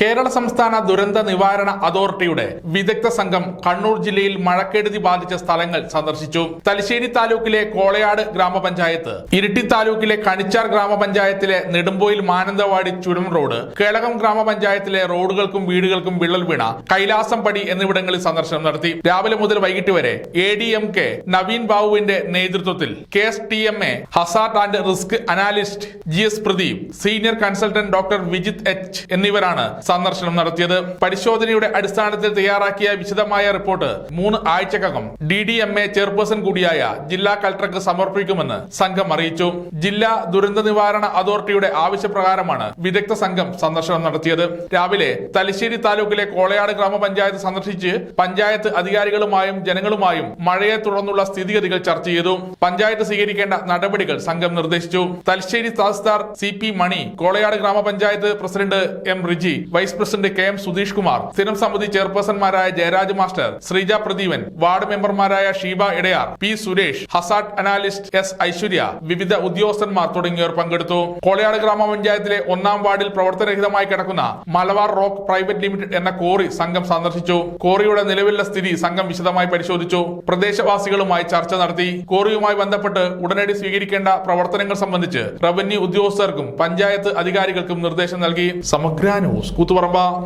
കേരള സംസ്ഥാന ദുരന്ത നിവാരണ അതോറിറ്റിയുടെ വിദഗ്ധ സംഘം കണ്ണൂർ ജില്ലയിൽ മഴക്കെടുതി ബാധിച്ച സ്ഥലങ്ങൾ സന്ദർശിച്ചു. തലശ്ശേരി താലൂക്കിലെ കോളയാട് ഗ്രാമപഞ്ചായത്ത് ഇരിട്ടി താലൂക്കിലെ കണിച്ചാർ ഗ്രാമപഞ്ചായത്തിലെ നെടുമ്പോയിൽ മാനന്തവാടി ചുരം റോഡ് കേളകം ഗ്രാമപഞ്ചായത്തിലെ റോഡുകൾക്കും വീടുകൾക്കും വിള്ളൽ വീണ കൈലാസം പടി എന്നിവിടങ്ങളിൽ സന്ദർശനം നടത്തി. രാവിലെ മുതൽ വൈകിട്ട് വരെ A D M K Naveen ബാബുവിന്റെ നേതൃത്വത്തിൽ K S D M A hazard and risk analyst G S Pradeep senior consultant doctor Vijith H എന്നിവരാണ് സന്ദർശനം നടത്തിയത്. പരിശോധനയുടെ അടിസ്ഥാനത്തിൽ തയ്യാറാക്കിയ വിശദമായ റിപ്പോർട്ട് മൂന്ന് ആഴ്ചക്കകം D D M A chairperson കൂടിയായ ജില്ലാ കളക്ടർക്ക് സമർപ്പിക്കുമെന്ന് സംഘം അറിയിച്ചു. ജില്ലാ ദുരന്ത നിവാരണ അതോറിറ്റിയുടെ ആവശ്യപ്രകാരമാണ് വിദഗ്ധ സംഘം സന്ദർശനം നടത്തിയത്. രാവിലെ തലശ്ശേരി താലൂക്കിലെ കോളയാട് ഗ്രാമപഞ്ചായത്ത് സന്ദർശിച്ച് പഞ്ചായത്ത് അധികാരികളുമായും ജനങ്ങളുമായും മഴയെ തുടർന്നുള്ള സ്ഥിതിഗതികൾ ചർച്ച ചെയ്തു. പഞ്ചായത്ത് സ്വീകരിക്കേണ്ട നടപടികൾ സംഘം നിർദ്ദേശിച്ചു. തലശ്ശേരി തഹസിൽദാർ സി പി മണി കോളയാട് ഗ്രാമപഞ്ചായത്ത് president M Riji vice president K M Sudheesh Kumar സ്ഥിരം സമിതി ചെയർപേഴ്സൺമാരായ ജയരാജ് മാസ്റ്റർ ശ്രീജ പ്രദീപൻ വാർഡ് മെമ്പർമാരായ Sheeba Idayar P Suresh hazard analyst S Aishwarya വിവിധ ഉദ്യോഗസ്ഥന്മാർ തുടങ്ങിയവർ പങ്കെടുത്തു. കോളയാട് ഗ്രാമപഞ്ചായത്തിലെ ഒന്നാം വാർഡിൽ പ്രവർത്തനരഹിതമായി കിടക്കുന്ന മലബാർ റോക്ക് പ്രൈവറ്റ് ലിമിറ്റഡ് എന്ന കോറി സംഘം സന്ദർശിച്ചു. കോറിയുടെ നിലവിലെ സ്ഥിതി സംഘം വിശദമായി പരിശോധിച്ചു. പ്രദേശവാസികളുമായി ചർച്ച നടത്തി. കോറിയുമായി ബന്ധപ്പെട്ട് ഉടനടി സ്വീകരിക്കേണ്ട പ്രവർത്തനങ്ങൾ സംബന്ധിച്ച് റവന്യൂ ഉദ്യോഗസ്ഥർക്കും പഞ്ചായത്ത് അധികാരികൾക്കും നിർദ്ദേശം നൽകി. സമഗ്ര ന്യൂസ് കൂത്തുപറമ്പ